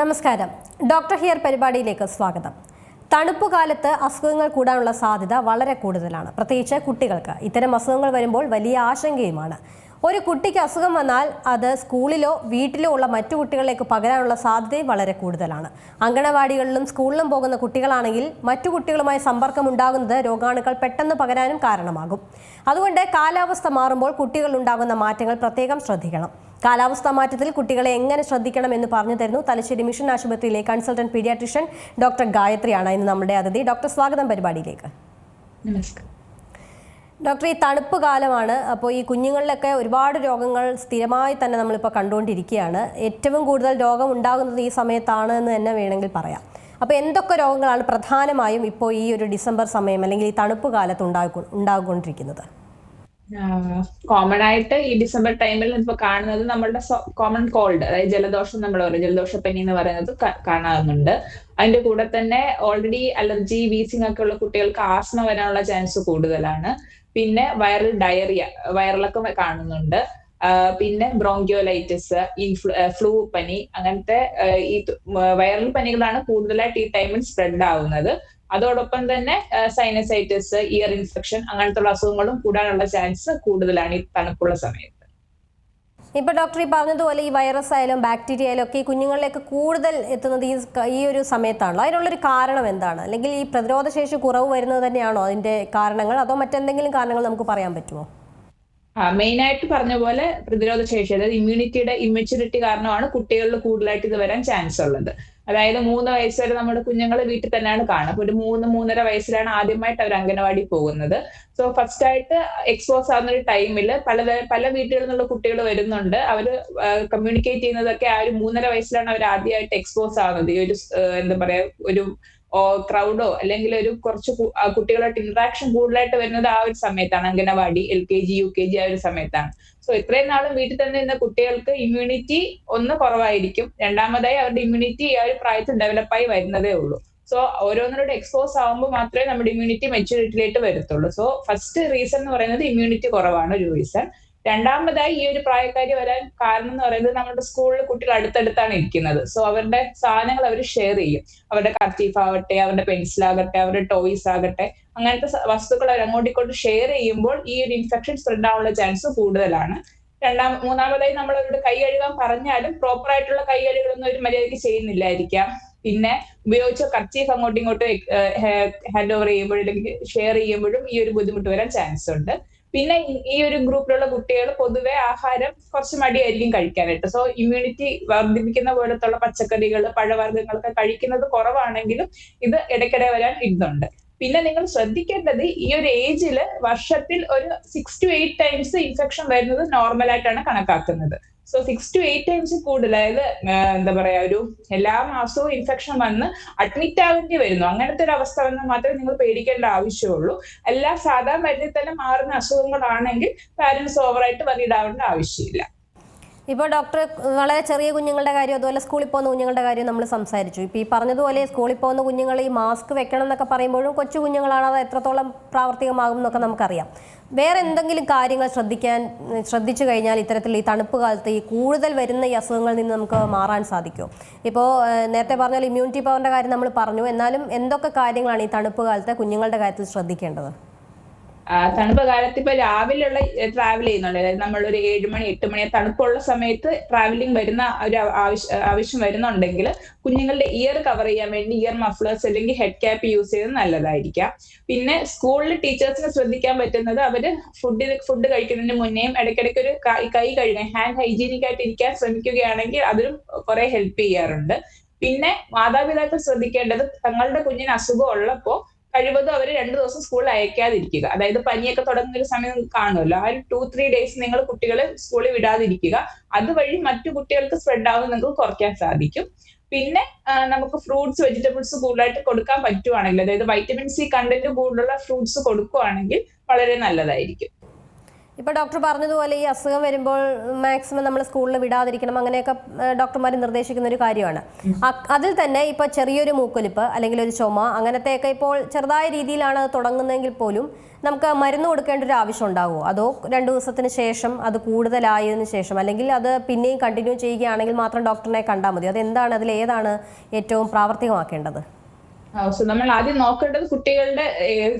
നമസ്കാരം. Doctor here പരിപാടിയിലേക്ക് സ്വാഗതം. തണുപ്പ് കാലത്ത് അസുഖങ്ങൾ കൂടാനുള്ള സാധ്യത വളരെ കൂടുതലാണ്. പ്രത്യേകിച്ച് കുട്ടികൾക്ക്. ഇത്തരം അസുഖങ്ങൾ വരുമ്പോൾ വലിയ ആശങ്കയുമാണ്. ഒരു കുട്ടിക്ക് അസുഖം വന്നാൽ അത് സ്കൂളിലോ വീട്ടിലോ ഉള്ള മറ്റു കുട്ടികളിലേക്ക് പകരാനുള്ള സാധ്യതയും വളരെ കൂടുതലാണ്. അങ്കണവാടികളിലും സ്കൂളിലും പോകുന്ന കുട്ടികളാണെങ്കിൽ മറ്റു കുട്ടികളുമായി സമ്പർക്കം ഉണ്ടാകുന്നത് രോഗാണുക്കൾ പെട്ടെന്ന് പകരാനും കാരണമാകും. അതുകൊണ്ട് കാലാവസ്ഥ മാറുമ്പോൾ കുട്ടികളിൽ ഉണ്ടാകുന്ന മാറ്റങ്ങൾ പ്രത്യേകം ശ്രദ്ധിക്കണം. കാലാവസ്ഥ മാറ്റത്തിൽ കുട്ടികളെ എങ്ങനെ ശ്രദ്ധിക്കണം എന്ന് പറഞ്ഞു തരുന്നു തലശ്ശേരി മിഷൻ ആശുപത്രിയിലെ കൺസൾട്ടന്റ് പീഡിയാട്രിഷ്യൻ ഡോക്ടർ ഗായത്രിയാണ് ഇന്ന് നമ്മുടെ അതിഥി. ഡോക്ടർ സ്വാഗതം പരിപാടിയിലേക്ക്. നമസ്കാരം. ഡോക്ടർ ഈ തണുപ്പ് കാലമാണ്. അപ്പോൾ ഈ കുഞ്ഞുങ്ങളിലൊക്കെ ഒരുപാട് രോഗങ്ങൾ സ്ഥിരമായി തന്നെ നമ്മളിപ്പോൾ കണ്ടുകൊണ്ടിരിക്കുകയാണ്. ഏറ്റവും കൂടുതൽ രോഗം ഉണ്ടാകുന്നത് ഈ സമയത്താണ് എന്ന് തന്നെ വേണമെങ്കിൽ പറയാം. അപ്പോൾ എന്തൊക്കെ രോഗങ്ങളാണ് പ്രധാനമായും ഇപ്പോൾ ഈ ഒരു ഡിസംബർ സമയം അല്ലെങ്കിൽ ഈ തണുപ്പ് കാലത്ത് ഉണ്ടാകു ഉണ്ടാകൊണ്ടിരിക്കുന്നത്? കോമൺ ആയിട്ട് ഈ ഡിസംബർ ടൈമിൽ ഇപ്പൊ കാണുന്നത് നമ്മളുടെ കോമൺ കോൾഡ് അതായത് ജലദോഷം നമ്മൾ പറയും. ജലദോഷപ്പനി എന്ന് പറയുന്നത് കാണാറുണ്ട് അതിന്റെ കൂടെ തന്നെ ഓൾറെഡി അലർജി വീസിംഗ് ഒക്കെ ഉള്ള കുട്ടികൾക്ക് ആസ്മ വരാനുള്ള ചാൻസ് കൂടുതലാണ്. പിന്നെ വൈറൽ ഡയറിയ വൈറലൊക്കെ കാണുന്നുണ്ട്. പിന്നെ ബ്രോങ്കിയോലൈറ്റിസ് ഇൻഫ്ലു ഫ്ലൂ പനി അങ്ങനത്തെ ഈ വൈറൽ പനികളാണ് കൂടുതലായിട്ട് ഈ ടൈമിൽ സ്പ്രെഡ് ആവുന്നത്. അതോടൊപ്പം തന്നെ സൈനസൈറ്റിസ് ഇയർ ഇൻഫെക്ഷൻ അങ്ങനത്തെ അസുഖങ്ങളും കൂടാനുള്ള ചാൻസ് കൂടുതലാണ് ഈ തണുപ്പുള്ള സമയത്ത്. ഇപ്പോൾ ഡോക്ടർ ഈ പറഞ്ഞതുപോലെ ഈ വൈറസ് ആയാലും ബാക്ടീരിയ ആയാലും ഒക്കെ ഈ കുഞ്ഞുങ്ങളിലേക്ക് കൂടുതൽ എത്തുന്നത് ഈ ഈ ഒരു സമയത്താണല്ലോ. അതിനുള്ളൊരു കാരണം എന്താണ്? അല്ലെങ്കിൽ ഈ പ്രതിരോധശേഷി കുറവ് വരുന്നത് തന്നെയാണോ അതിന്റെ കാരണങ്ങൾ? അതോ മറ്റെന്തെങ്കിലും കാരണങ്ങൾ നമുക്ക് പറയാൻ പറ്റുമോ? മെയിൻ ആയിട്ട് പറഞ്ഞ പോലെ പ്രതിരോധ ശേഷി അതായത് ഇമ്മ്യൂണിറ്റിയുടെ ഇമ്മച്യൂരിറ്റി കാരണമാണ് കുട്ടികളിൽ കൂടുതലായിട്ട് ഇത് വരാൻ ചാൻസ് ഉള്ളത്. അതായത് മൂന്ന് വയസ്സ് വരെ നമ്മുടെ കുഞ്ഞുങ്ങൾ വീട്ടിൽ തന്നെയാണ് കാണുക. അപ്പൊ ഒരു മൂന്ന് മൂന്നര വയസ്സിലാണ് ആദ്യമായിട്ട് അവർ അംഗനവാടി പോകുന്നത്. സോ ഫസ്റ്റ് ആയിട്ട് എക്സ്പോസ് ആവുന്ന ഒരു ടൈമിൽ പല പല വീട്ടുകളിൽ നിന്നുള്ള കുട്ടികൾ വരുന്നുണ്ട്. അവർ കമ്മ്യൂണിക്കേറ്റ് ചെയ്യുന്നതൊക്കെ ആ ഒരു മൂന്നര വയസ്സിലാണ് അവർ ആദ്യമായിട്ട് എക്സ്പോസ് ആവുന്നത്. ഈ ഒരു എന്താ പറയാ ഒരു ക്രൗഡോ അല്ലെങ്കിൽ ഒരു കുറച്ച് കുട്ടികളായിട്ട് ഇന്ററാക്ഷൻ കൂടുതലായിട്ട് വരുന്നത് ആ ഒരു സമയത്താണ്. Anganwadi L K G U K G ആ ഒരു സമയത്താണ്. സോ ഇത്രയും നാളും വീട്ടിൽ തന്നെ ഇന്ന് കുട്ടികൾക്ക് ഇമ്മ്യൂണിറ്റി ഒന്ന് കുറവായിരിക്കും. രണ്ടാമതായി അവരുടെ ഇമ്മ്യൂണിറ്റി ആ ഒരു പ്രായത്തിൽ ഡെവലപ്പായി വരുന്നതേ ഉള്ളൂ. സോ ഓരോന്നിനോട് എക്സ്പോസ് ആകുമ്പോൾ മാത്രമേ നമ്മുടെ ഇമ്മ്യൂണിറ്റി മെച്ചൂരിറ്റിയിലേക്ക് വരത്തുള്ളൂ. സോ ഫസ്റ്റ് റീസൺ എന്ന് പറയുന്നത് ഇമ്മ്യൂണിറ്റി കുറവാണ് ഒരു റീസൺ രണ്ടാമതായി ഈ ഒരു പ്രായക്കാരി വരാൻ കാരണം എന്ന് പറയുന്നത് നമ്മുടെ സ്കൂളിൽ കുട്ടികൾ അടുത്തടുത്താണ് ഇരിക്കുന്നത്. സോ അവരുടെ സാധനങ്ങൾ അവർ ഷെയർ ചെയ്യും. അവരുടെ കർച്ചീഫ് ആവട്ടെ അവരുടെ പെൻസിൽ ആകട്ടെ അവരുടെ ടോയ്സ് ആകട്ടെ അങ്ങനത്തെ വസ്തുക്കൾ അവർ അങ്ങോട്ടും ഇങ്ങോട്ടും ഷെയർ ചെയ്യുമ്പോൾ ഈ ഒരു ഇൻഫെക്ഷൻ സ്പ്രെഡ് ആവാനുള്ള ചാൻസ് കൂടുതലാണ്. രണ്ടാം മൂന്നാമതായി നമ്മൾ അവരോട് കൈ കഴുകാൻ പറഞ്ഞാലും പ്രോപ്പർ ആയിട്ടുള്ള കൈ കഴുകലൊന്നും ഒരു മര്യാദയ്ക്ക് ചെയ്യുന്നില്ലായിരിക്കാം. പിന്നെ ഉപയോഗിച്ച കർച്ചീഫ് അങ്ങോട്ടും ഇങ്ങോട്ടും ഹാൻഡ് ഓവർ ചെയ്യുമ്പോഴും അല്ലെങ്കിൽ ഷെയർ ചെയ്യുമ്പോഴും ഈ ഒരു ബുദ്ധിമുട്ട് വരാൻ ചാൻസ് ഉണ്ട്. പിന്നെ ഈ- ഒരു ഗ്രൂപ്പിലുള്ള കുട്ടികൾ പൊതുവെ ആഹാരം കുറച്ച് മടിയായിരിക്കും കഴിക്കാനായിട്ട്. സോ ഇമ്മ്യൂണിറ്റി വർദ്ധിപ്പിക്കുന്ന പോലത്തുള്ള പച്ചക്കറികൾ പഴവർഗങ്ങളൊക്കെ കഴിക്കുന്നത് കുറവാണെങ്കിലും ഇത് ഇടയ്ക്കിടെ വരാൻ ഇതുണ്ട്. പിന്നെ നിങ്ങൾ ശ്രദ്ധിക്കേണ്ടത് ഈ ഒരു ഏജിൽ വർഷത്തിൽ ഒരു six to eight times infection വരുന്നത് നോർമൽ ആയിട്ടാണ് കണക്കാക്കുന്നത്. So six to eight times കൂടുതൽ അതായത് എന്താ പറയാ ഒരു എല്ലാ മാസവും ഇൻഫെക്ഷൻ വന്ന് അഡ്മിറ്റ് ആവേണ്ടി വരുന്നു. അങ്ങനത്തെ ഒരു അവസ്ഥ വന്നാൽ മാത്രമേ നിങ്ങൾ പേടിക്കേണ്ട ആവശ്യമുള്ളൂ. എല്ലാ സാധാ മരുന്നിൽ തന്നെ മാറുന്ന അസുഖങ്ങളാണെങ്കിൽ പാരന്റ്സ് ഓവറായിട്ട് വറിയിടാവേണ്ട ആവശ്യമില്ല. ഇപ്പോൾ ഡോക്ടർ വളരെ ചെറിയ കുഞ്ഞുങ്ങളുടെ കാര്യം അതുപോലെ സ്കൂളിൽ പോകുന്ന കുഞ്ഞുങ്ങളുടെ കാര്യം നമ്മൾ സംസാരിച്ചു. ഇപ്പോൾ ഈ പറഞ്ഞതുപോലെ സ്കൂളിൽ പോകുന്ന കുഞ്ഞുങ്ങൾ ഈ മാസ്ക് വെക്കണം എന്നൊക്കെ പറയുമ്പോഴും കൊച്ചു കുഞ്ഞുങ്ങളാണ് അത് എത്രത്തോളം പ്രാവർത്തികമാകും എന്നൊക്കെ നമുക്കറിയാം. വേറെ എന്തെങ്കിലും കാര്യങ്ങൾ ശ്രദ്ധിക്കാൻ ശ്രദ്ധിച്ചു കഴിഞ്ഞാൽ ഇത്തരത്തിൽ ഈ തണുപ്പ് കാലത്ത് ഈ കൂടുതൽ വരുന്ന ഈ അസുഖങ്ങളിൽ നിന്ന് നമുക്ക് മാറാൻ സാധിക്കും. ഇപ്പോൾ നേരത്തെ പറഞ്ഞാൽ ഇമ്മ്യൂണിറ്റി പവറിന്റെ കാര്യം നമ്മൾ പറഞ്ഞു. എന്നാലും എന്തൊക്കെ കാര്യങ്ങളാണ് ഈ തണുപ്പ് കാലത്ത് കുഞ്ഞുങ്ങളുടെ കാര്യത്തിൽ ശ്രദ്ധിക്കേണ്ടത്? തണുപ്പ് കാലത്ത് ഇപ്പൊ രാവിലെയുള്ള ട്രാവൽ ചെയ്യുന്നുണ്ട്. അതായത് നമ്മൾ ഒരു ഏഴ് മണി എട്ട് മണി തണുപ്പുള്ള സമയത്ത് ട്രാവലിംഗ് വരുന്ന ഒരു ആവശ്യം ആവശ്യം വരുന്നുണ്ടെങ്കിൽ കുഞ്ഞുങ്ങളുടെ ഇയർ കവർ ചെയ്യാൻ വേണ്ടി ഇയർ മഫ്ലേഴ്സ് അല്ലെങ്കിൽ ഹെഡ് ക്യാപ്പ് യൂസ് ചെയ്യുന്നത് നല്ലതായിരിക്കാം. പിന്നെ സ്കൂളിൽ ടീച്ചേഴ്സിന് ശ്രദ്ധിക്കാൻ പറ്റുന്നത് അവർ ഫുഡ് ഫുഡ് കഴിക്കുന്നതിന് മുന്നേയും ഇടയ്ക്കിടയ്ക്ക് ഒരു കൈ കഴുകാൻ ഹാൻഡ് ഹൈജീനിക് ആയിട്ട് ഇരിക്കാൻ ശ്രമിക്കുകയാണെങ്കിൽ അതിലും കുറെ ഹെൽപ്പ് ചെയ്യാറുണ്ട്. പിന്നെ മാതാപിതാക്കൾ ശ്രദ്ധിക്കേണ്ടത് തങ്ങളുടെ കുഞ്ഞിന് അസുഖം ഉള്ളപ്പോ കഴിവതും അവർ രണ്ടു ദിവസം സ്കൂളിൽ അയക്കാതിരിക്കുക. അതായത് പനിയൊക്കെ തുടങ്ങുന്ന ഒരു സമയം കാണുമല്ലോ. ആ ഒരു ടു ത്രീ ഡേയ്സ് നിങ്ങൾ കുട്ടികളെ സ്കൂളിൽ വിടാതിരിക്കുക. അതുവഴി മറ്റു കുട്ടികൾക്ക് സ്പ്രെഡ് ആവുന്നത് നിങ്ങൾക്ക് കുറയ്ക്കാൻ സാധിക്കും. പിന്നെ നമുക്ക് ഫ്രൂട്ട്സ് വെജിറ്റബിൾസ് കൂടുതലായിട്ട് കൊടുക്കാൻ പറ്റുവാണെങ്കിൽ അതായത് വൈറ്റമിൻ സി കണ്ടന്റ് കൂടുതലുള്ള ഫ്രൂട്ട്സ് കൊടുക്കുവാണെങ്കിൽ വളരെ നല്ലതായിരിക്കും. ഇപ്പോൾ ഡോക്ടർ പറഞ്ഞതുപോലെ ഈ അസുഖം വരുമ്പോൾ മാക്സിമം നമ്മൾ സ്കൂളിൽ വിടാതിരിക്കണം അങ്ങനെയൊക്കെ ഡോക്ടർമാർ നിർദ്ദേശിക്കുന്ന ഒരു കാര്യമാണ്. അതിൽ തന്നെ ഇപ്പോൾ ചെറിയൊരു മൂക്കൊലിപ്പ് അല്ലെങ്കിൽ ഒരു ചുമ അങ്ങനത്തെയൊക്കെ ഇപ്പോൾ ചെറുതായ രീതിയിലാണ് തുടങ്ങുന്നതെങ്കിൽ പോലും നമുക്ക് മരുന്ന് കൊടുക്കേണ്ട ഒരു ആവശ്യം ഉണ്ടാകുമോ അതോ രണ്ട് ദിവസത്തിന് ശേഷം അത് കൂടുതലായതിനു ശേഷം അല്ലെങ്കിൽ അത് പിന്നെയും കണ്ടിന്യൂ ചെയ്യുകയാണെങ്കിൽ മാത്രം ഡോക്ടറിനെ കണ്ടാൽ മതി? അതെന്താണ്? അതിൽ ഏതാണ് ഏറ്റവും പ്രാവർത്തികമാക്കേണ്ടത്? സോ നമ്മൾ ആദ്യം നോക്കേണ്ടത് കുട്ടികളുടെ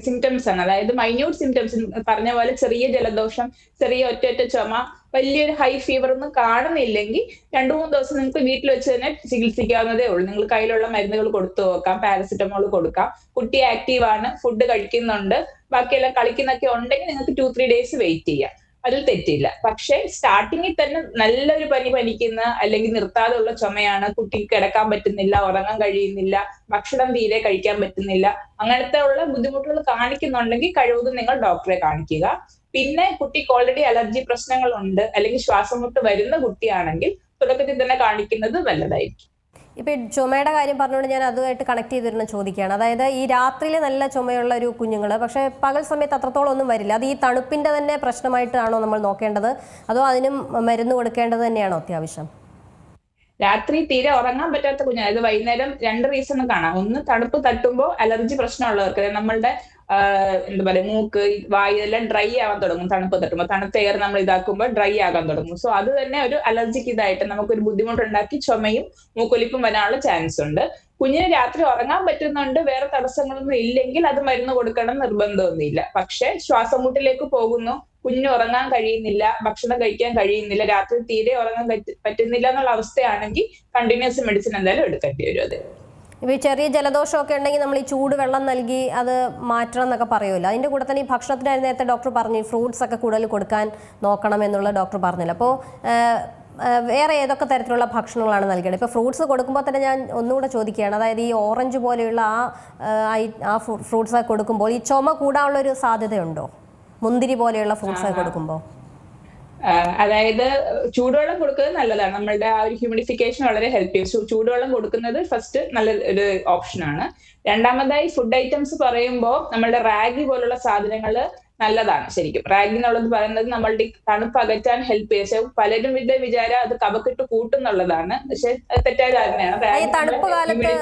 സിംറ്റംസ് ആണ്. അതായത് മൈന്യൂട്ട് സിംറ്റംസ് പറഞ്ഞ പോലെ ചെറിയ ജലദോഷം ചെറിയ ഒറ്റ ഒറ്റ ചുമ വലിയൊരു ഹൈ ഫീവർ ഒന്നും കാണുന്നില്ലെങ്കിൽ രണ്ടു മൂന്ന് ദിവസം നിങ്ങൾക്ക് വീട്ടിൽ വെച്ച് തന്നെ ചികിത്സിക്കാവുന്നതേ ഉള്ളൂ. നിങ്ങൾ കയ്യിലുള്ള മരുന്നുകൾ കൊടുത്തു നോക്കാം പാരസിറ്റമോൾ കൊടുക്കാം. കുട്ടി ആക്റ്റീവ് ആണ് ഫുഡ് കഴിക്കുന്നുണ്ട് ബാക്കിയെല്ലാം കളിക്കുന്നൊക്കെ ഉണ്ടെങ്കിൽ നിങ്ങൾക്ക് ടു ത്രീ ഡേയ്സ് വെയിറ്റ് ചെയ്യാം. അതിൽ തെറ്റില്ല പക്ഷെ സ്റ്റാർട്ടിങ്ങിൽ തന്നെ നല്ലൊരു പനി പനിക്കുന്ന അല്ലെങ്കിൽ നിർത്താതെ ഉള്ള ചുമയാണ് കുട്ടിക്ക് കിടക്കാൻ പറ്റുന്നില്ല ഉറങ്ങാൻ കഴിയുന്നില്ല ഭക്ഷണം തീരെ കഴിക്കാൻ പറ്റുന്നില്ല അങ്ങനത്തെ ഉള്ള ബുദ്ധിമുട്ടുകൾ കാണിക്കുന്നുണ്ടെങ്കിൽ കഴിവതും നിങ്ങൾ ഡോക്ടറെ കാണിക്കുക. പിന്നെ കുട്ടിക്ക് ഓൾറെഡി അലർജി പ്രശ്നങ്ങൾ ഉണ്ട് അല്ലെങ്കിൽ ശ്വാസം മുട്ട് വരുന്ന കുട്ടിയാണെങ്കിൽ തുടക്കത്തിൽ തന്നെ കാണിക്കുന്നത് നല്ലതായിരിക്കും. ഇപ്പൊ ഈ ചുമയുടെ കാര്യം പറഞ്ഞുകൊണ്ട് ഞാൻ അതുമായിട്ട് കണക്ട് ചെയ്തിരുന്ന ചോദിക്കുകയാണ്. അതായത് ഈ രാത്രിയിൽ നല്ല ചുമയുള്ള ഒരു കുഞ്ഞുങ്ങൾ പക്ഷേ പകൽ സമയത്ത് അത്രത്തോളം ഒന്നും വരില്ല. അത് ഈ തണുപ്പിന്റെ തന്നെ പ്രശ്നമായിട്ടാണോ നമ്മൾ നോക്കേണ്ടത്? അതോ അതിനും മരുന്ന് കൊടുക്കേണ്ടത് തന്നെയാണോ അത്യാവശ്യം? രാത്രി തീരെ ഉറങ്ങാൻ പറ്റാത്ത കുഞ്ഞ്. അതായത് വൈകുന്നേരം രണ്ട് റീസൺ കാണാം. ഒന്ന് തണുപ്പ് തട്ടുമ്പോൾ അലർജി പ്രശ്നമുള്ളവർക്ക് നമ്മളുടെ എന്താ പറയാ മൂക്ക് വായു എല്ലാം ഡ്രൈ ആവാൻ തുടങ്ങും. തണുപ്പ് തട്ടുമ്പോൾ തണുത്ത എയർ നമ്മൾ ഇതാക്കുമ്പോൾ ഡ്രൈ ആകാൻ തുടങ്ങും. സോ അത് തന്നെ ഒരു അലർജിക്ക് ഇതായിട്ട് നമുക്കൊരു ബുദ്ധിമുട്ടുണ്ടാക്കി ചുമയും മൂക്കൊലിപ്പും വരാനുള്ള ചാൻസ് ഉണ്ട്. കുഞ്ഞിന് രാത്രി ഉറങ്ങാൻ പറ്റുന്നുണ്ട് വേറെ തടസ്സങ്ങളൊന്നും ഇല്ലെങ്കിൽ അത് മരുന്ന് കൊടുക്കണം നിർബന്ധമൊന്നുമില്ല പക്ഷെ ശ്വാസം മുട്ടിലേക്ക് പോകുന്നു കുഞ്ഞിന് ഉറങ്ങാൻ കഴിയുന്നില്ല ഭക്ഷണം കഴിക്കാൻ കഴിയുന്നില്ല രാത്രി തീരെ ഉറങ്ങാൻ പറ്റുന്നില്ല എന്നുള്ള അവസ്ഥയാണെങ്കിൽ കണ്ടിന്യൂസ് മെഡിസിൻ എന്തായാലും എടുക്കേണ്ടി വരും അത്. ഇപ്പൊ ഈ ചെറിയ ജലദോഷമൊക്കെ ഉണ്ടെങ്കിൽ നമ്മൾ ഈ ചൂട് വെള്ളം നൽകി അത് മാറ്റണം എന്നൊക്കെ പറയുമല്ലോ. അതിന്റെ കൂടെ തന്നെ ഈ ഭക്ഷണത്തിനായി നേരത്തെ ഡോക്ടർ പറഞ്ഞു ഫ്രൂട്ട്സ് ഒക്കെ കൂടുതൽ കൊടുക്കാൻ നോക്കണം എന്നുള്ള ഡോക്ടർ പറഞ്ഞില്ല. അപ്പോൾ വേറെ ഏതൊക്കെ തരത്തിലുള്ള ഭക്ഷണങ്ങളാണ് നൽകേണ്ടത്? ഇപ്പോൾ ഫ്രൂട്ട്സ് കൊടുക്കുമ്പോൾ തന്നെ ഞാൻ ഒന്നുകൂടെ ചോദിക്കുകയാണ്. അതായത് ഈ ഓറഞ്ച് പോലെയുള്ള ആ ആ, ഐ- ആ ഫ്രൂട്ട്സ് കൊടുക്കുമ്പോൾ ഈ ചുമ കൂടാനുള്ള ഒരു സാധ്യതയുണ്ടോ? മുന്തിരി പോലെയുള്ള ഫ്രൂട്ട്സ് കൊടുക്കുമ്പോൾ അതായത് ചൂടുവെള്ളം കൊടുക്കുന്നത് നല്ലതാണ്. നമ്മളുടെ ആ ഒരു ഹ്യൂമിഡിഫിക്കേഷൻ വളരെ ഹെൽപ്പ് ചെയ്യും. ചൂടുവെള്ളം കൊടുക്കുന്നത് ഫസ്റ്റ് നല്ല ഒരു ഓപ്ഷനാണ് രണ്ടാമതായി ഫുഡ് ഐറ്റംസ് പറയുമ്പോൾ നമ്മളുടെ റാഗി പോലുള്ള സാധനങ്ങൾ നല്ലതാണ് ശരിക്കും. റാഗി എന്നുള്ളത് പറയുന്നത് നമ്മളുടെ തണുപ്പ് അകറ്റാൻ ഹെൽപ്പ് ചെയ്യും. പക്ഷെ പലരും ഇതിന്റെ വിചാരം അത് കവക്കിട്ട് കൂട്ടുന്നുള്ളതാണ്. പക്ഷെ അത് തെറ്റായ ധാരണയാണ്. തണുപ്പ് കാലത്ത്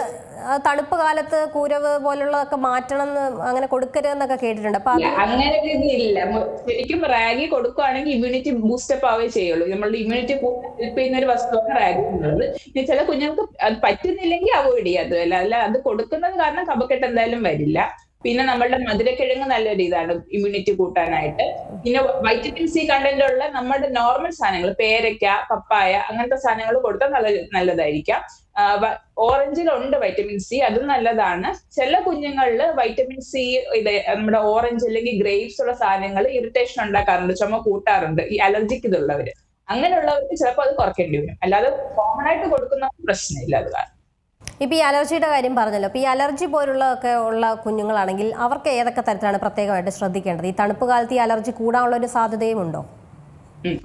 തണുപ്പ് കാലത്ത് കൂരവ് പോലുള്ളതൊക്കെ മാറ്റണം അങ്ങനെ കൊടുക്കരുതെന്നൊക്കെ കേട്ടിട്ടുണ്ട്. അപ്പൊ അങ്ങനെ രീതിയില്ല ശരിക്കും റാഗി കൊടുക്കുകയാണെങ്കിൽ ഇമ്മ്യൂണിറ്റി ബൂസ്റ്റപ്പ് ആവേ ചെയ്യുള്ളൂ. നമ്മളുടെ ഇമ്മ്യൂണിറ്റി ഹെൽപ്പ് ചെയ്യുന്ന ഒരു വസ്തുവാണ് റാഗി എന്നുള്ളത്. ഇനി ചില കുഞ്ഞുങ്ങൾക്ക് അത് പറ്റുന്നില്ലെങ്കിൽ അവോയ്ഡ് ചെയ്യാം അല്ല അല്ല അത് കൊടുക്കുന്നത് കാരണം കഫക്കെട്ട് എന്തായാലും വരില്ല. പിന്നെ നമ്മളുടെ മധുരക്കിഴങ്ങ് നല്ലൊരു ഇതാണ് ഇമ്മ്യൂണിറ്റി കൂട്ടാനായിട്ട്. പിന്നെ വൈറ്റമിൻ സി കണ്ടന്റ് ഉള്ള നമ്മുടെ നോർമൽ സാധനങ്ങൾ പേരയ്ക്ക പപ്പായ അങ്ങനത്തെ സാധനങ്ങൾ കൊടുത്താൽ നല്ല നല്ലതായിരിക്കാം. ഓറഞ്ചിലുണ്ട് വൈറ്റമിൻ സി അതും നല്ലതാണ്. ചില കുഞ്ഞുങ്ങളിൽ വൈറ്റമിൻ സി ഇത് നമ്മുടെ ഓറഞ്ച് അല്ലെങ്കിൽ ഗ്രേപ്സ് ഉള്ള സാധനങ്ങൾ ഇറിറ്റേഷൻ ഉണ്ടാക്കാറുണ്ട് ചുമ കൂട്ടാറുണ്ട് ഈ അലർജിക്ക് ഇതുള്ളവര്. അങ്ങനെയുള്ളവർക്ക് ചിലപ്പോൾ അത് കുറയ്ക്കേണ്ടി വരും. അല്ലാതെ കോമൺ ആയിട്ട് കൊടുക്കുന്ന പ്രശ്നമില്ല അത് കാരണം. ഇപ്പൊ ഈ അലർജിയുടെ കാര്യം പറഞ്ഞല്ലോ. അപ്പോൾ ഈ അലർജി പോലുള്ളതൊക്കെ ഉള്ള കുഞ്ഞുങ്ങളാണെങ്കിൽ അവർക്ക് ഏതൊക്കെ തരത്തിലാണ് പ്രത്യേകമായിട്ട് ശ്രദ്ധിക്കേണ്ടത്? ഈ തണുപ്പ് കാലത്ത് ഈ അലർജി കൂടാനുള്ള ഒരു സാധ്യതയും ഉണ്ടോ?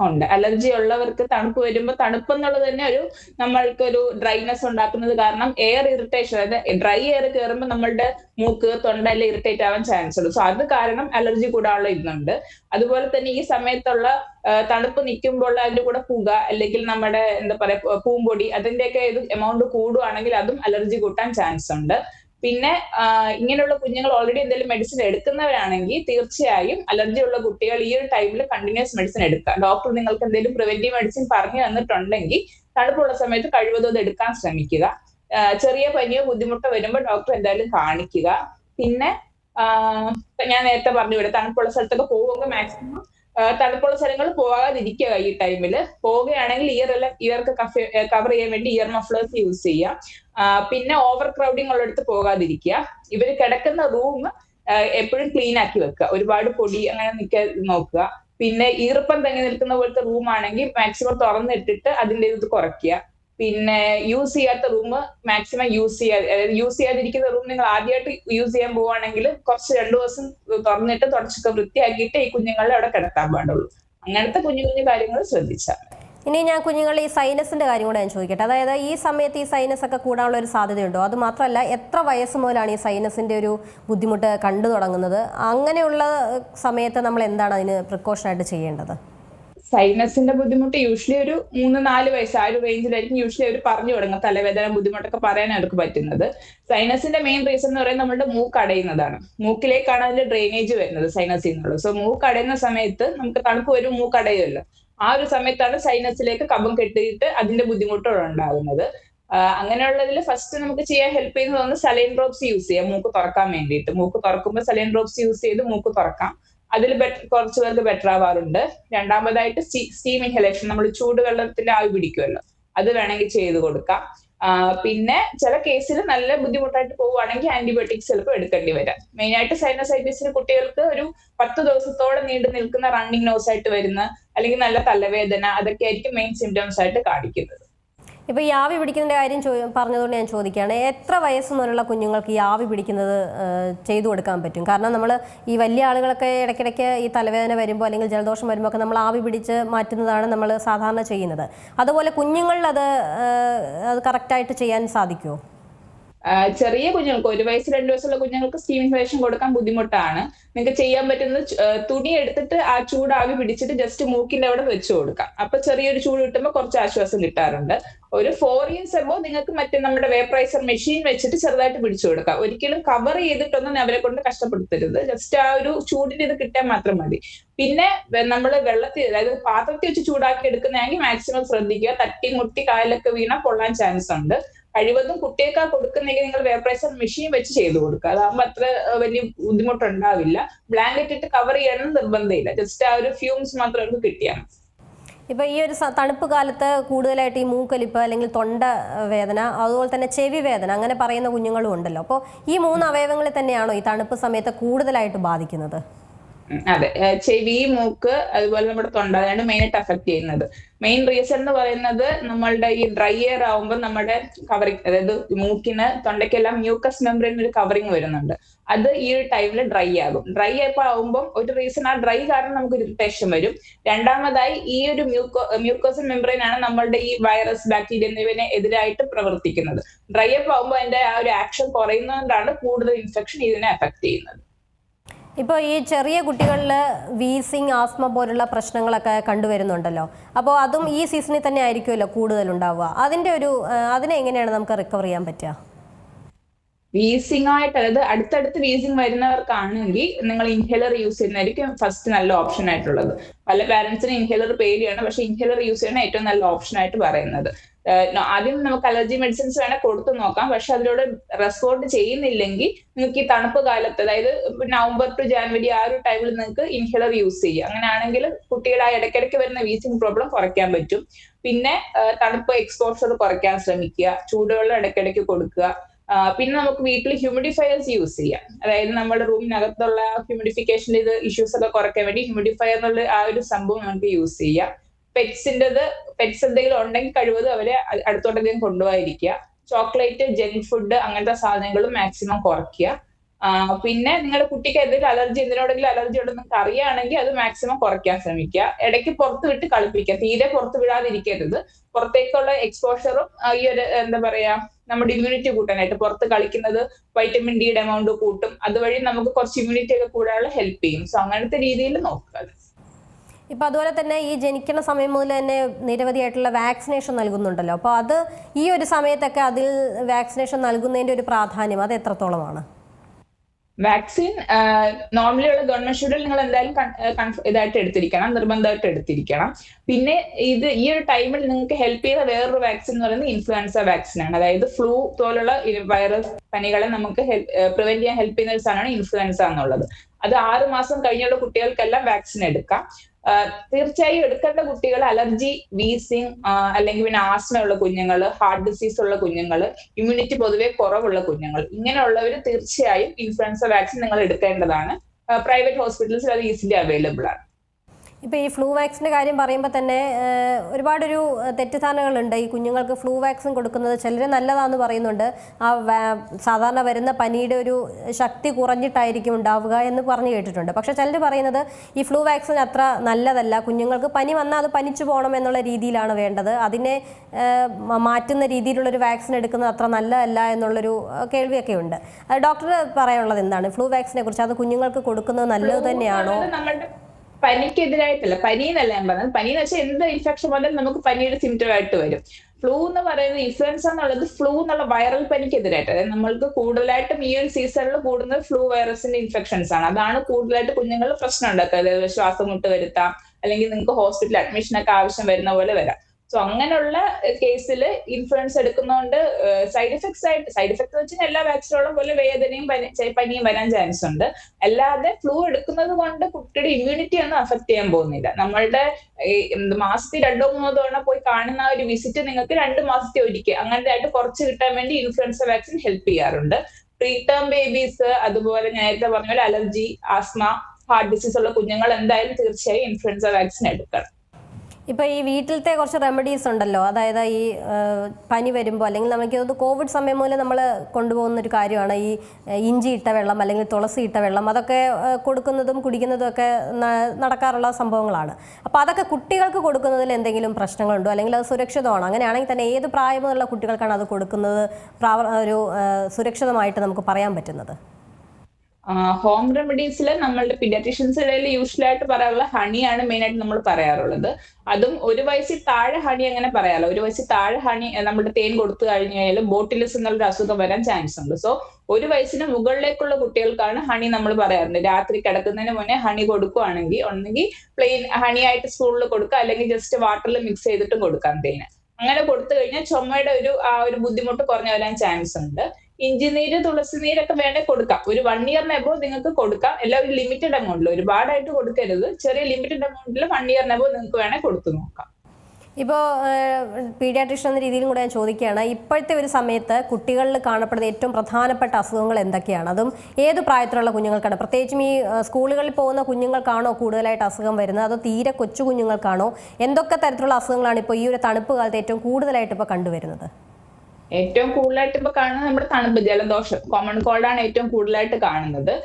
ഉണ്ട്. അലർജി ഉള്ളവർക്ക് തണുപ്പ് വരുമ്പോൾ തണുപ്പ് എന്നുള്ളത് തന്നെ ഒരു നമ്മൾക്ക് ഒരു ഡ്രൈനെസ് ഉണ്ടാക്കുന്നത് കാരണം എയർ ഇറിറ്റേഷൻ അതായത് ഡ്രൈ എയർ കയറുമ്പോൾ നമ്മളുടെ മൂക്ക് തൊണ്ടയിൽ ഇറിറ്റേറ്റ് ആവാൻ ചാൻസ് ഉണ്ട് സോ അത് കാരണം അലർജി കൂടാനുള്ള ഇതുണ്ട്. അതുപോലെ തന്നെ ഈ സമയത്തുള്ള തണുപ്പ് നിൽക്കുമ്പോൾ അതിന്റെ കൂടെ പുക അല്ലെങ്കിൽ നമ്മുടെ എന്താ പറയാ പൂമ്പൊടി അതിന്റെയൊക്കെ ഇത് എമൗണ്ട് കൂടുവാണെങ്കിൽ അതും അലർജി കൂട്ടാൻ ചാൻസ് ഉണ്ട്. പിന്നെ ഇങ്ങനെയുള്ള കുഞ്ഞുങ്ങൾ ഓൾറെഡി എന്തെങ്കിലും മെഡിസിൻ എടുക്കുന്നവരാണെങ്കിൽ തീർച്ചയായും അലർജി ഉള്ള കുട്ടികൾ ഈ ഒരു ടൈമിൽ കണ്ടിന്യൂസ് മെഡിസിൻ എടുക്കുക. ഡോക്ടർ നിങ്ങൾക്ക് എന്തെങ്കിലും പ്രിവെന്റീവ് മെഡിസിൻ പറഞ്ഞു തന്നിട്ടുണ്ടെങ്കിൽ തണുപ്പുള്ള സമയത്ത് കഴിവതും അത് എടുക്കാൻ ശ്രമിക്കുക. ചെറിയ പനിയോ ബുദ്ധിമുട്ടോ വരുമ്പോൾ ഡോക്ടർ എന്തായാലും കാണിക്കുക. പിന്നെ ഞാൻ നേരത്തെ പറഞ്ഞു ഇവിടെ തണുപ്പുള്ള സ്ഥലത്തൊക്കെ പോകുമ്പോൾ മാക്സിമം തണുപ്പുള്ള സ്ഥലങ്ങളിൽ പോകാതിരിക്കുക ഈ ടൈമിൽ പോവുകയാണെങ്കിൽ ഇയർ എല്ലാം ഇയർക്ക് കവർ ചെയ്യാൻ വേണ്ടി ഇയർ മഫ്ലേഴ്സ് യൂസ് ചെയ്യാം പിന്നെ ഓവർ ക്രൗഡിങ് ഉള്ളിടത്ത് പോകാതിരിക്കുക. ഇവർ കിടക്കുന്ന റൂം എപ്പോഴും ക്ലീൻ ആക്കി വെക്കുക. ഒരുപാട് പൊടി അങ്ങനെ നിൽക്കാൻ നോക്കുക. പിന്നെ ഈർപ്പം തങ്ങി നിൽക്കുന്ന പോലത്തെ റൂം ആണെങ്കിൽ മാക്സിമം തുറന്നിട്ടിട്ട് അതിന്റെ ഇത് കുറയ്ക്കുക. പിന്നെ യൂസ് ചെയ്യാത്ത റൂം മാക്സിമം യൂസ് ചെയ്യാതെ അതായത് യൂസ് ചെയ്യാതിരിക്കുന്ന റൂം നിങ്ങൾ ആദ്യമായിട്ട് യൂസ് ചെയ്യാൻ പോവുകയാണെങ്കിൽ കുറച്ച് രണ്ടു ദിവസം തുറന്നിട്ട് തുടച്ചൊക്കെ വൃത്തിയാക്കിയിട്ട് ഈ കുഞ്ഞുങ്ങളെ അവിടെ കിടത്താൻ പാടുള്ളൂ. അങ്ങനത്തെ കുഞ്ഞു കുഞ്ഞു കാര്യങ്ങൾ ശ്രദ്ധിച്ചാൽ ഇനി ഞാൻ കുഞ്ഞുങ്ങളെ ഈ സൈനസിന്റെ കാര്യം കൂടെ ഞാൻ ചോദിക്കട്ടെ. അതായത് ഈ സമയത്ത് ഈ സൈനസ് ഒക്കെ കൂടാനുള്ള ഒരു സാധ്യതയുണ്ടോ? അത് മാത്രമല്ല എത്ര വയസ്സ് മുതലാണ് ഈ സൈനസിന്റെ ഒരു ബുദ്ധിമുട്ട് കണ്ടു തുടങ്ങുന്നത്? അങ്ങനെയുള്ള സമയത്ത് നമ്മൾ എന്താണ് അതിന് പ്രിക്കോഷൻ ആയിട്ട് ചെയ്യേണ്ടത്? സൈനസിന്റെ ബുദ്ധിമുട്ട് യൂഷ്വലി ഒരു മൂന്ന് നാല് വയസ്സ് ആ ഒരു റേഞ്ചിലായിരിക്കും യൂഷ്വലി അവർ പറഞ്ഞു തുടങ്ങും തലവേദന ബുദ്ധിമുട്ടൊക്കെ പറയാൻ അവർക്ക് പറ്റുന്നത്. സൈനസിന്റെ മെയിൻ റീസൺ എന്ന് പറയുന്നത് നമ്മളുടെ മൂക്ക് അടയുന്നതാണ്. മൂക്കിലേക്കാണ് അതിന്റെ ഡ്രെയിനേജ് വരുന്നത് സൈനസിൽ നിന്നുള്ളത് സോ മൂക്ക് അടയുന്ന സമയത്ത് നമുക്ക് തണുപ്പ് ഒരു മൂക്ക് അടയുമല്ലോ. ആ ഒരു സമയത്താണ് സൈനസിലേക്ക് കബം കെട്ടിയിട്ട് അതിന്റെ ബുദ്ധിമുട്ടുകൾ ഉണ്ടാകുന്നത്. അങ്ങനെയുള്ളതിൽ ഫസ്റ്റ് നമുക്ക് ചെയ്യാൻ ഹെൽപ്പ് ചെയ്യുന്നത് സലൈൻ ഡ്രോപ്സ് യൂസ് ചെയ്യാം. മൂക്ക് തുറക്കാൻ വേണ്ടിയിട്ട്. മൂക്ക് തുറക്കുമ്പോൾ സലൈൻ ഡ്രോപ്സ് യൂസ് ചെയ്ത് മൂക്ക് തുറക്കാം. അതിൽ കുറച്ച് പേർക്ക് ബെറ്റർ ആവാറുണ്ട്. രണ്ടാമതായിട്ട് സ്റ്റീം ഇൻഹലേഷൻ നമ്മൾ ചൂടുവെള്ളത്തിന്റെ ആവി പിടിക്കുമല്ലോ. അത് വേണമെങ്കിൽ ചെയ്ത് കൊടുക്കാം. പിന്നെ ചില കേസിൽ നല്ല ബുദ്ധിമുട്ടായിട്ട് പോവുകയാണെങ്കിൽ ആന്റിബയോട്ടിക്സ് ചിലപ്പോൾ എടുക്കേണ്ടി വരാം. മെയിൻ ആയിട്ട് സൈനസൈറ്റിസിന് കുട്ടികൾക്ക് ഒരു പത്ത് ദിവസത്തോളം നീണ്ടു നിൽക്കുന്ന റണ്ണിങ് നോസ് ആയിട്ട് വരുന്ന അല്ലെങ്കിൽ നല്ല തലവേദന അതൊക്കെ ആയിരിക്കും മെയിൻ സിംറ്റംസ് ആയിട്ട് കാണിക്കുന്നത്. ഇപ്പോൾ യാവി പിടിക്കുന്നതിന്റെ കാര്യം പറഞ്ഞതുകൊണ്ട് ഞാൻ ചോദിക്കുകയാണ്. എത്ര വയസ്സ് മുതലുള്ള കുഞ്ഞുങ്ങൾക്ക് ആവി പിടിക്കുന്നത് ചെയ്തു കൊടുക്കാൻ പറ്റും? കാരണം നമ്മൾ ഈ വലിയ ആളുകളൊക്കെ ഇടയ്ക്കിടയ്ക്ക് ഈ തലവേദന വരുമ്പോൾ അല്ലെങ്കിൽ ജലദോഷം വരുമ്പോൾ ഒക്കെ നമ്മൾ ആവി പിടിച്ച് മാറ്റുന്നതാണ് നമ്മൾ സാധാരണ ചെയ്യുന്നത്. അതുപോലെ കുഞ്ഞുങ്ങളിൽ അത് അത് കറക്റ്റായിട്ട് ചെയ്യാൻ സാധിക്കുമോ ചെറിയ കുഞ്ഞുങ്ങൾക്ക് ഒരു വയസ്സ് രണ്ട് വയസ്സുള്ള കുഞ്ഞുങ്ങൾക്ക് സ്റ്റീം ഇൻഫലേഷൻ കൊടുക്കാൻ ബുദ്ധിമുട്ടാണ്. നിങ്ങൾക്ക് ചെയ്യാൻ പറ്റുന്നത് തുണി എടുത്തിട്ട് ആ ചൂടാവി പിടിച്ചിട്ട് ജസ്റ്റ് മൂക്കിന്റെ അവിടെ വെച്ച് കൊടുക്കാം. അപ്പൊ ചെറിയൊരു ചൂട് കിട്ടുമ്പോൾ കുറച്ച് ആശ്വാസം കിട്ടാറുണ്ട്. ഒരു ഫോർ ഇയേഴ്സ് ആകുമ്പോൾ നിങ്ങൾക്ക് മറ്റേ നമ്മുടെ വേപ്രൈസർ മെഷീൻ വെച്ചിട്ട് ചെറുതായിട്ട് പിടിച്ചു കൊടുക്കാം. ഒരിക്കലും കവർ ചെയ്തിട്ടൊന്നും അവരെ കൊണ്ട് കഷ്ടപ്പെടുത്തരുത്. ജസ്റ്റ് ആ ഒരു ചൂടിന് ഇത് കിട്ടാൻ മാത്രം മതി. പിന്നെ നമ്മൾ വെള്ളത്തിൽ അതായത് പാത്രത്തിൽ വെച്ച് ചൂടാക്കി എടുക്കുന്നതെങ്കിൽ മാക്സിമം ശ്രദ്ധിക്കുക. തട്ടി മുട്ടി കായലൊക്കെ വീണാൽ പൊള്ളാൻ ചാൻസ് ഉണ്ട്. കഴിവതും കുട്ടികൾക്ക് കൊടുക്കുന്നെങ്കിൽ നിങ്ങൾ വേപ്പറൈസർ മെഷീൻ വെച്ച് ചെയ്ത് കൊടുക്കുക. അതാകുമ്പോൾ അത്ര വലിയ ബുദ്ധിമുട്ടുണ്ടാവില്ല. ബ്ലാങ്കറ്റ് ഇട്ട് കവർ ചെയ്യണം നിർബന്ധമില്ല. ജസ്റ്റ് ആ ഒരു ഫ്യൂംസ് മാത്രം കിട്ടിയാൽ മതി. ഇപ്പൊ ഈ ഒരു തണുപ്പ് കാലത്ത് കൂടുതലായിട്ട് ഈ മൂക്കലിപ്പ് അല്ലെങ്കിൽ തൊണ്ട വേദന അതുപോലെ തന്നെ ചെവി വേദന അങ്ങനെ പറയുന്ന കുഞ്ഞുങ്ങളും ഉണ്ടല്ലോ. അപ്പോൾ ഈ മൂന്ന് അവയവങ്ങളെ തന്നെയാണോ ഈ തണുപ്പ് സമയത്ത് കൂടുതലായിട്ട് ബാധിക്കുന്നത്? അതെ. ചെവി മൂക്ക് അതുപോലെ നമ്മുടെ തൊണ്ട അതാണ് മെയിൻ ആയിട്ട് അഫക്ട് ചെയ്യുന്നത്. മെയിൻ റീസൺ എന്ന് പറയുന്നത് നമ്മളുടെ ഈ ഡ്രൈ എയർ ആവുമ്പോൾ നമ്മുടെ കവറിങ് അതായത് മൂക്കിന് തൊണ്ടയ്ക്കെല്ലാം മ്യൂക്കസ് മെമ്പറിന് ഒരു കവറിങ് വരുന്നുണ്ട്. അത് ഈ ഒരു ടൈമിൽ ഡ്രൈ ആകും. ഡ്രൈ ആയപ്പോൾ ആവുമ്പോൾ ഒരു റീസൺ ആ ഡ്രൈ കാരണം നമുക്ക് ഇറിറ്റേഷൻ വരും. രണ്ടാമതായി ഈ ഒരു മ്യൂക്കോ മ്യൂക്കോസൽ മെമ്പറിനാണ് നമ്മളുടെ ഈ വൈറസ് ബാക്ടീരിയ എന്നിവനെ എതിരായിട്ട് പ്രവർത്തിക്കുന്നത്. ഡ്രൈ അപ്പ് ആവുമ്പോൾ അതിന്റെ ആ ഒരു ആക്ഷൻ കുറയുന്നതുകൊണ്ടാണ് കൂടുതൽ ഇൻഫെക്ഷൻ ഇതിനെ അഫക്ട് ചെയ്യുന്നത്. ഇപ്പോൾ ഈ ചെറിയ കുട്ടികളിൽ വീസിങ് ആസ്മ പോലുള്ള പ്രശ്നങ്ങളൊക്കെ കണ്ടുവരുന്നുണ്ടല്ലോ. അപ്പോൾ അതും ഈ സീസണിൽ തന്നെ ആയിരിക്കുമല്ലോ കൂടുതലുണ്ടാവുക. അതിന്റെ ഒരു അതിനെ എങ്ങനെയാണ് നമുക്ക് റിക്കവർ ചെയ്യാൻ പറ്റുക? വീസിംഗ് ആയിട്ട് അതായത് അടുത്തടുത്ത് വീസിംഗ് വരുന്നവർക്കാണെങ്കിൽ നിങ്ങൾ ഇൻഹേലർ യൂസ് ചെയ്യുന്നതായിരിക്കും ഫസ്റ്റ് നല്ല ഓപ്ഷൻ ആയിട്ടുള്ളത്. പല പാരന്റ്സിന് ഇൻഹേലർ പേടിയാണ് പക്ഷെ ഇൻഹേലർ യൂസ് ചെയ്യണ ഏറ്റവും നല്ല ഓപ്ഷൻ ആയിട്ട് പറയുന്നത്. ആദ്യം നമുക്ക് അലർജി മെഡിസിൻസ് വേണേൽ കൊടുത്തു നോക്കാം പക്ഷെ അതിലൂടെ റെസ്പോണ്ട് ചെയ്യുന്നില്ലെങ്കിൽ നിങ്ങൾക്ക് ഈ തണുപ്പ് കാലത്ത് അതായത് നവംബർ ടു ജാനുവരി ആ ഒരു ടൈമിൽ നിങ്ങൾക്ക് ഇൻഹേലർ യൂസ് ചെയ്യുക അങ്ങനെയാണെങ്കിൽ കുട്ടിയുടെ ആ ഇടയ്ക്കിടയ്ക്ക് വരുന്ന വീസിംഗ് പ്രോബ്ലം കുറയ്ക്കാൻ പറ്റും. പിന്നെ തണുപ്പ് എക്സ്പോഷർ കുറയ്ക്കാൻ ശ്രമിക്കുക ചൂടുവെള്ളം ഇടയ്ക്കിടയ്ക്ക് കൊടുക്കുക. പിന്നെ നമുക്ക് വീട്ടിൽ ഹ്യൂമിഡിഫയേഴ്സ് യൂസ് ചെയ്യാം. അതായത് നമ്മുടെ റൂമിനകത്തുള്ള ഹ്യൂമിഡിഫിക്കേഷന്റെ ഇത് ഇഷ്യൂസ് ഒക്കെ കുറയ്ക്കാൻ വേണ്ടി ഹ്യൂമിഡിഫയർ എന്നുള്ള ആ ഒരു സംഭവം നമുക്ക് യൂസ് ചെയ്യാം. പെറ്റ്സിന്റെത് പെറ്റ്സ് എന്തെങ്കിലും ഉണ്ടെങ്കിൽ കഴിവതും അവരെ അടുത്തോട്ടെങ്കിലും കൊണ്ടുപോയിരിക്കുക ചോക്ലേറ്റ് ജങ്ക് ഫുഡ് അങ്ങനത്തെ സാധനങ്ങളും മാക്സിമം കുറയ്ക്കുക. പിന്നെ നിങ്ങളുടെ കുട്ടിക്ക് എന്തെങ്കിലും അലർജി എന്തിനോടെങ്കിലും അലർജി ഉണ്ടെന്ന് നിങ്ങൾക്ക് അറിയുകയാണെങ്കിൽ അത് മാക്സിമം കുറയ്ക്കാൻ ശ്രമിക്കുക. ഇടയ്ക്ക് പുറത്ത് വിട്ട് കളിപ്പിക്കുക. തീരെ പുറത്ത് വിടാതിരിക്കരുത്. പുറത്തേക്കുള്ള എക്സ്പോഷറും ഈ ഒരു എന്താ പറയാ നമ്മുടെ ഇമ്മ്യൂണിറ്റി കൂട്ടാനായിട്ട് പുറത്ത് കളിക്കുന്നത് വൈറ്റമിൻ ഡിയുടെ എമൗണ്ട് കൂട്ടും. അതുവഴി നമുക്ക് കുറച്ച് ഇമ്മ്യൂണിറ്റി ഒക്കെ കൂടാനുള്ള ഹെൽപ്പ് ചെയ്യും. സോ അങ്ങനത്തെ രീതിയിൽ നോക്കുക ഇപ്പൊ അതുപോലെ തന്നെ ഈ ജനിക്കുന്ന സമയം മുതൽ തന്നെ നിരവധിയായിട്ടുള്ള വാക്സിനേഷൻ നൽകുന്നുണ്ടല്ലോ. അപ്പോൾ അത് ഈ ഒരു സമയത്തൊക്കെ അതിൽ വാക്സിനേഷൻ നൽകുന്നതിന്റെ ഒരു പ്രാധാന്യം അത് എത്രത്തോളമാണ്? വാക്സിൻ നോർമലി ഉള്ള ഗവൺമെന്റ് ഷെഡ്യൂൾ നിങ്ങൾ എന്തായാലും ഇതായിട്ട് എടുത്തിരിക്കണം നിർബന്ധമായിട്ട് എടുത്തിരിക്കണം. പിന്നെ ഇത് ഈ ഒരു ടൈമിൽ നിങ്ങൾക്ക് ഹെൽപ്പ് ചെയ്ത വേറൊരു വാക്സിൻ എന്ന് പറയുന്നത് ഇൻഫ്ലുവൻസ വാക്സിൻ ആണ്. അതായത് ഫ്ലൂ പോലുള്ള വൈറസ് പനികളെ നമുക്ക് പ്രിവെന്റ് ചെയ്യാൻ ഹെൽപ്പ് ചെയ്യുന്ന ഒരു സാധനമാണ് ഇൻഫ്ലുവൻസ എന്നുള്ളത്. അത് ആറ് മാസം കഴിഞ്ഞുള്ള കുട്ടികൾക്കെല്ലാം വാക്സിൻ എടുക്കാം. തീർച്ചയായും എടുക്കേണ്ട കുട്ടികൾ അലർജി വീസിങ് അല്ലെങ്കിൽ പിന്നെ ആസ്മയുള്ള കുഞ്ഞുങ്ങൾ ഹാർട്ട് ഡിസീസ് ഉള്ള കുഞ്ഞുങ്ങൾ ഇമ്മ്യൂണിറ്റി പൊതുവെ കുറവുള്ള കുഞ്ഞുങ്ങൾ ഇങ്ങനെയുള്ളവർ തീർച്ചയായും ഇൻഫ്ലുവൻസ വാക്സിൻ നിങ്ങൾ എടുക്കേണ്ടതാണ്. പ്രൈവറ്റ് ഹോസ്പിറ്റൽസിൽ അത് ഈസിലി അവൈലബിൾ ആണ്. ഇപ്പോൾ ഈ ഫ്ലൂ വാക്സിന്റെ കാര്യം പറയുമ്പോൾ തന്നെ ഒരുപാടൊരു തെറ്റിദ്ധാരണകളുണ്ട്. ഈ കുഞ്ഞുങ്ങൾക്ക് ഫ്ലൂ വാക്സിൻ കൊടുക്കുന്നത് ചിലർ നല്ലതാണെന്ന് പറയുന്നുണ്ട്. ആ സാധാരണ വരുന്ന പനിയുടെ ഒരു ശക്തി കുറഞ്ഞിട്ടായിരിക്കും ഉണ്ടാവുക എന്ന് പറഞ്ഞു കേട്ടിട്ടുണ്ട്. പക്ഷേ ചിലർ പറയുന്നത് ഈ ഫ്ലൂ വാക്സിൻ അത്ര നല്ലതല്ല. കുഞ്ഞുങ്ങൾക്ക് പനി വന്നാൽ അത് പനിച്ചു പോകണം എന്നുള്ള രീതിയിലാണ് വേണ്ടത്. അതിനെ മാറ്റുന്ന രീതിയിലുള്ളൊരു വാക്സിൻ എടുക്കുന്നത് അത്ര നല്ലതല്ല എന്നുള്ളൊരു കേൾവിയൊക്കെ ഉണ്ട്. അത് ഡോക്ടർ പറയാനുള്ളത് എന്താണ്? ഫ്ലൂ വാക്സിനെ കുറിച്ച് അത് കുഞ്ഞുങ്ങൾക്ക് കൊടുക്കുന്നത് നല്ലത് തന്നെയാണോ? പനിക്കെതിരായിട്ടല്ല. പനി എന്നല്ല ഞാൻ പറഞ്ഞത്. പനി എന്ന് വെച്ചാൽ എന്ത് ഇൻഫെക്ഷൻ വന്നാലും നമുക്ക് പനിയുടെ സിംറ്റം ആയിട്ട് വരും. ഫ്ലൂ എന്ന് പറയുന്നത് ഇൻഫ്ലുവൻസ എന്നുള്ളത് ഫ്ലൂ എന്നുള്ള വൈറൽ പനിക്കെതിരായിട്ട്. അതായത് നമ്മൾക്ക് കൂടുതലായിട്ടും ഈ ഒരു സീസണിൽ കൂടുന്നത് ഫ്ലൂ വൈറസിന്റെ ഇൻഫെക്ഷൻസ് ആണ്. അതാണ് കൂടുതലായിട്ട് കുഞ്ഞുങ്ങളിൽ പ്രശ്നം ഉണ്ടാക്കുക. അതായത് ശ്വാസം മുട്ട് വരുത്താം. അല്ലെങ്കിൽ നിങ്ങൾക്ക് ഹോസ്പിറ്റൽ അഡ്മിഷൻ ഒക്കെ ആവശ്യം വരുന്ന പോലെ വരാം. സോ അങ്ങനെയുള്ള കേസിൽ ഇൻഫ്ലുവൻസ് എടുക്കുന്നതുകൊണ്ട് സൈഡ് എഫക്ട്സ് ആയിട്ട് സൈഡ് എഫക്ട് വെച്ചാൽ എല്ലാ വാക്സിനോളം പോലെ വേദനയും പനി പനിയും വരാൻ ചാൻസ് ഉണ്ട്. അല്ലാതെ ഫ്ലൂ എടുക്കുന്നത് കൊണ്ട് കുട്ടിയുടെ ഇമ്മ്യൂണിറ്റി ഒന്നും അഫക്ട് ചെയ്യാൻ പോകുന്നില്ല. നമ്മളുടെ മാസത്തിൽ രണ്ടോ മൂന്നോ തവണ പോയി കാണുന്ന ഒരു വിസിറ്റ് നിങ്ങൾക്ക് രണ്ട് മാസത്തെ ഒരിക്കൽ അങ്ങനത്തെ ആയിട്ട് കുറച്ച് കിട്ടാൻ വേണ്ടി ഇൻഫ്ലുവൻസ വാക്സിൻ ഹെൽപ്പ് ചെയ്യാറുണ്ട്. പ്രീ ടേം ബേബീസ് അതുപോലെ നേരത്തെ പറഞ്ഞ പോലെ അലർജി ആസ്മ ഹാർട്ട് ഡിസീസ് ഉള്ള കുഞ്ഞുങ്ങൾ എന്തായാലും തീർച്ചയായും ഇൻഫ്ലുവൻസ വാക്സിൻ എടുക്കണം. ഇപ്പോൾ ഈ വീട്ടിലത്തെ കുറച്ച് റെമഡീസ് ഉണ്ടല്ലോ. അതായത് ഈ പനി വരുമ്പോൾ അല്ലെങ്കിൽ നമുക്ക് കോവിഡ് സമയം മുതൽ നമ്മൾ കൊണ്ടുപോകുന്ന ഒരു കാര്യമാണ്. ഈ ഇഞ്ചി ഇട്ട വെള്ളം അല്ലെങ്കിൽ തുളസി ഇട്ട വെള്ളം അതൊക്കെ കൊടുക്കുന്നതും കുടിക്കുന്നതും ഒക്കെ നടക്കാറുള്ള സംഭവങ്ങളാണ്. അപ്പോൾ അതൊക്കെ കുട്ടികൾക്ക് കൊടുക്കുന്നതിൽ എന്തെങ്കിലും പ്രശ്നങ്ങളുണ്ടോ? അല്ലെങ്കിൽ അത് സുരക്ഷിതമാണോ? അങ്ങനെയാണെങ്കിൽ തന്നെ ഏത് പ്രായമുള്ള കുട്ടികൾക്കാണ് അത് കൊടുക്കുന്നത്? പ്രാവ ഒരു സുരക്ഷിതമായിട്ട് നമുക്ക് പറയാൻ പറ്റുന്നത്? ഹോം റെമഡീസിൽ നമ്മളുടെ പീഡിയാട്രീഷ്യൻസ് ഇടയിൽ യൂഷ്വൽ ആയിട്ട് പറയാറുള്ള ഹണിയാണ് മെയിൻ ആയിട്ട് നമ്മൾ പറയാറുള്ളത്. അതും ഒരു വയസ്സിൽ താഴെ ഹണി അങ്ങനെ പറയാലോ ഒരു വയസ്സിൽ താഴെ ഹണി നമ്മുടെ തേൻ കൊടുത്തു കഴിഞ്ഞു കഴിഞ്ഞാൽ ബോട്ടിലിസ് എന്നുള്ളൊരു അസുഖം വരാൻ ചാൻസ് ഉണ്ട്. സോ ഒരു വയസ്സിന് മുകളിലേക്കുള്ള കുട്ടികൾക്കാണ് ഹണി നമ്മൾ പറയാറുണ്ട്. രാത്രി കിടക്കുന്നതിന് മുന്നേ ഹണി കൊടുക്കുകയാണെങ്കിൽ ഒന്നെങ്കിൽ പ്ലെയിൻ ഹണി ആയിട്ട് സ്പൂണിൽ കൊടുക്കുക. അല്ലെങ്കിൽ ജസ്റ്റ് വാട്ടറിൽ മിക്സ് ചെയ്തിട്ടും കൊടുക്കാം തേന്. അങ്ങനെ കൊടുത്തു കഴിഞ്ഞാൽ ചുമയുടെ ഒരു ആ ഒരു ബുദ്ധിമുട്ട് കുറഞ്ഞു വരാൻ ചാൻസ് ഉണ്ട്. ഇഞ്ചിനീര് തുളസി നീരൊക്കെ വേണേൽ കൊടുക്കാം. ഒരു വൺ ഇയറിന് എബോ നിങ്ങൾക്ക് കൊടുക്കാം. എല്ലാം ഒരു ലിമിറ്റഡ് എമൗണ്ടിൽ ഒരുപാടായിട്ട് കൊടുക്കരുത്. ചെറിയ ലിമിറ്റഡ് എമൗണ്ടിൽ വൺ ഇയറിന് എബോ നിങ്ങൾക്ക് വേണേൽ കൊടുത്തു നോക്കാം. ഇപ്പോൾ പീഡിയാട്രീഷ്യൻ എന്ന രീതിയിലും കൂടെ ഞാൻ ചോദിക്കുകയാണ്. ഇപ്പോഴത്തെ ഒരു സമയത്ത് കുട്ടികളിൽ കാണപ്പെടുന്ന ഏറ്റവും പ്രധാനപ്പെട്ട അസുഖങ്ങൾ എന്തൊക്കെയാണ്? അതും ഏത് പ്രായത്തിലുള്ള കുഞ്ഞുങ്ങൾക്കാണ്? പ്രത്യേകിച്ചും ഈ സ്കൂളുകളിൽ പോകുന്ന കുഞ്ഞുങ്ങൾക്കാണോ കൂടുതലായിട്ട് അസുഖം വരുന്നത്? അതോ തീരെ കൊച്ചു കുഞ്ഞുങ്ങൾക്കാണോ? എന്തൊക്കെ തരത്തിലുള്ള അസുഖങ്ങളാണ് ഇപ്പോൾ ഈ ഒരു തണുപ്പ് കാലത്ത് ഏറ്റവും കൂടുതലായിട്ട് ഇപ്പോൾ കണ്ടുവരുന്നത്? ഏറ്റവും കൂടുതലായിട്ട് ഇപ്പൊ കാണുന്നത് നമ്മുടെ തണുപ്പ് ജലദോഷം. കോമൺ കോൾഡ് ആണ് ഏറ്റവും കൂടുതലായിട്ട് കാണുന്നത്.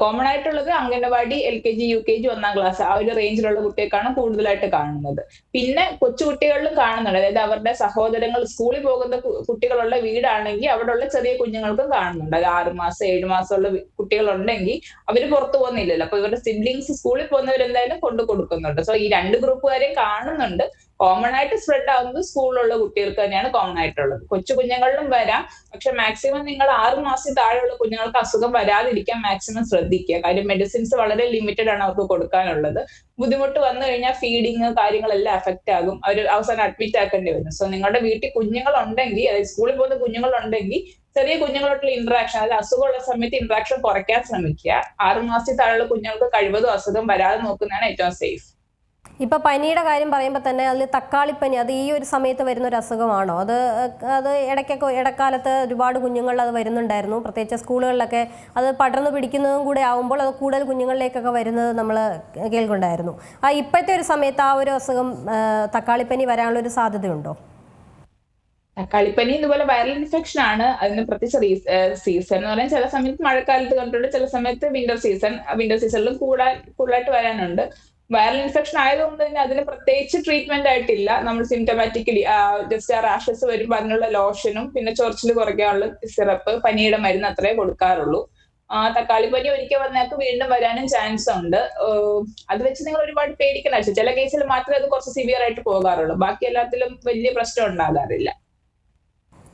കോമൺ ആയിട്ടുള്ളത് anganwadi L K G U K G ഒന്നാം ക്ലാസ് ആ ഒരു റേഞ്ചിലുള്ള കുട്ടികൾക്കാണ് കൂടുതലായിട്ട് കാണുന്നത്. പിന്നെ കൊച്ചുകുട്ടികളിലും കാണുന്നുണ്ട്. അതായത് അവരുടെ സഹോദരങ്ങൾ സ്കൂളിൽ പോകുന്ന കുട്ടികളുള്ള വീടാണെങ്കിൽ അവിടെയുള്ള ചെറിയ കുഞ്ഞുങ്ങൾക്കും കാണുന്നുണ്ട്. അത് ആറ് മാസം ഏഴ് മാസമുള്ള കുട്ടികളുണ്ടെങ്കിൽ അവർ പുറത്തു പോകുന്നില്ലല്ലോ. അപ്പൊ ഇവരുടെ സിബ്ലിങ്സ് സ്കൂളിൽ പോകുന്നവരെന്തായാലും കൊണ്ടു കൊടുക്കുന്നുണ്ട് സോ ഈ രണ്ട് ഗ്രൂപ്പുകാരെയും കാണുന്നുണ്ട്. കോമൺ ആയിട്ട് സ്പ്രെഡ് ആവുന്നത് സ്കൂളിലുള്ള കുട്ടികൾക്ക് തന്നെയാണ് കോമൺ ആയിട്ടുള്ളത്. കൊച്ചു കുഞ്ഞുങ്ങളിലും വരാം. പക്ഷെ മാക്സിമം നിങ്ങൾ ആറു മാസം താഴെയുള്ള കുഞ്ഞുങ്ങൾക്ക് അസുഖം വരാതിരിക്കാൻ മാക്സിമം ശ്രദ്ധിക്കുക. കാര്യം മെഡിസിൻസ് വളരെ ലിമിറ്റഡ് ആണ് അവർക്ക് കൊടുക്കാനുള്ളത്. ബുദ്ധിമുട്ട് വന്നു കഴിഞ്ഞാൽ ഫീഡിങ് കാര്യങ്ങളെല്ലാം എഫക്റ്റ് ആകും. അവർ അവസാനം അഡ്മിറ്റ് ആക്കേണ്ടി വരും. സോ നിങ്ങളുടെ വീട്ടിൽ കുഞ്ഞുങ്ങൾ ഉണ്ടെങ്കിൽ അതായത് സ്കൂളിൽ പോകുന്ന കുഞ്ഞുങ്ങൾ ഉണ്ടെങ്കിൽ ചെറിയ കുഞ്ഞുങ്ങളോട്ടുള്ള ഇന്ററാക്ഷൻ അതായത് അസുഖമുള്ള സമയത്ത് ഇന്ററാക്ഷൻ കുറയ്ക്കാൻ ശ്രമിക്കുക. ആറുമാസത്തിൽ താഴെയുള്ള കുഞ്ഞുങ്ങൾക്ക് കഴിവതും അസുഖം വരാതെ നോക്കുന്നതാണ് ഏറ്റവും സേഫ് ഇപ്പോൾ പനിയുടെ കാര്യം പറയുമ്പോൾ തന്നെ അതിൽ തക്കാളിപ്പനി അത് ഈ ഒരു സമയത്ത് വരുന്ന ഒരു അസുഖമാണോ? അത് അത് ഇടയ്ക്കൊക്കെ ഇടക്കാലത്ത് ഒരുപാട് കുഞ്ഞുങ്ങളിൽ അത് വരുന്നുണ്ടായിരുന്നു. പ്രത്യേകിച്ച് സ്കൂളുകളിലൊക്കെ അത് പടർന്നു പിടിക്കുന്നതും കൂടെ ആവുമ്പോൾ അത് കൂടുതൽ കുഞ്ഞുങ്ങളിലേക്കൊക്കെ വരുന്നത് നമ്മൾ കേൾക്കുന്നുണ്ടായിരുന്നു. ആ ഇപ്പോഴത്തെ ഒരു സമയത്ത് ആ ഒരു അസുഖം തക്കാളിപ്പനി വരാനുള്ള ഒരു സാധ്യതയുണ്ടോ? തക്കാളിപ്പനി ഇതുപോലെ വൈറൽ ഇൻഫെക്ഷൻ ആണ്. അതിന് പ്രത്യേകിച്ച് സീസൺ എന്ന് പറയാൻ ചില സമയത്ത് മഴക്കാലത്ത് കണ്ടിട്ടുണ്ട് ചില സമയത്ത് വിന്റർ സീസൺ വിന്റർ സീസണിലും കൂടാൻ കൂടുതലായിട്ട് വരാനുണ്ട്. വൈറൽ ഇൻഫെക്ഷൻ ആയതുകൊണ്ട് തന്നെ അതിന് പ്രത്യേകിച്ച് ട്രീറ്റ്മെന്റ് ആയിട്ടില്ല. നമ്മൾ സിംറ്റമാറ്റിക്കലി ജസ്റ്റ് ആ റാഷസ് വരുമ്പോൾ അതിനുള്ള ലോഷനും പിന്നെ ചൊറിച്ചിൽ കുറയ്ക്കാനുള്ള സിറപ്പ് പനിയുടെ മരുന്ന് അത്രേ കൊടുക്കാറുള്ളൂ. ആ തക്കാളിപ്പനി ഒരിക്കൽ വന്നയാൾക്ക് വീണ്ടും വരാനും ചാൻസ് ഉണ്ട്. അത് വെച്ച് നിങ്ങൾ ഒരുപാട് പേടിക്കണ്ട ചില കേസിൽ മാത്രമേ അത് കുറച്ച് സിവിയർ ആയിട്ട് പോകാറുള്ളൂ. ബാക്കി എല്ലാത്തിലും വലിയ പ്രശ്നം ഉണ്ടാകാറില്ല.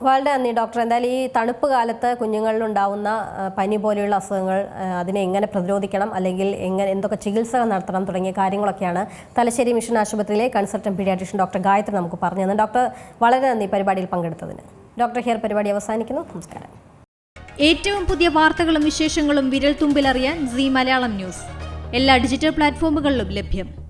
വളരെ നന്ദി ഡോക്ടർ. എന്തായാലും ഈ തണുപ്പ് കാലത്ത് കുഞ്ഞുങ്ങളിൽ ഉണ്ടാവുന്ന പനി പോലെയുള്ള അസുഖങ്ങൾ അതിനെ എങ്ങനെ പ്രതിരോധിക്കണം അല്ലെങ്കിൽ എങ്ങനെ എന്തൊക്കെ ചികിത്സകൾ നടത്തണം തുടങ്ങിയ കാര്യങ്ങളൊക്കെയാണ് തലശ്ശേരി മിഷൻ ആശുപത്രിയിലെ കൺസൾട്ടൻ പീഡിയാട്രീഷ്യൻ ഡോക്ടർ ഗായത്രി നമുക്ക് പറഞ്ഞു തന്നെ ഡോക്ടർ വളരെ നന്ദി പരിപാടിയിൽ പങ്കെടുത്തതിന്. ഡോക്ടർ ഹിയർ പരിപാടി അവസാനിക്കുന്നു. നമസ്കാരം. ഏറ്റവും പുതിയ വാർത്തകളും വിശേഷങ്ങളും വിരൽ തുമ്പിലറിയാൻ സി മലയാളം ന്യൂസ്. എല്ലാ ഡിജിറ്റൽ പ്ലാറ്റ്ഫോമുകളിലും ലഭ്യം.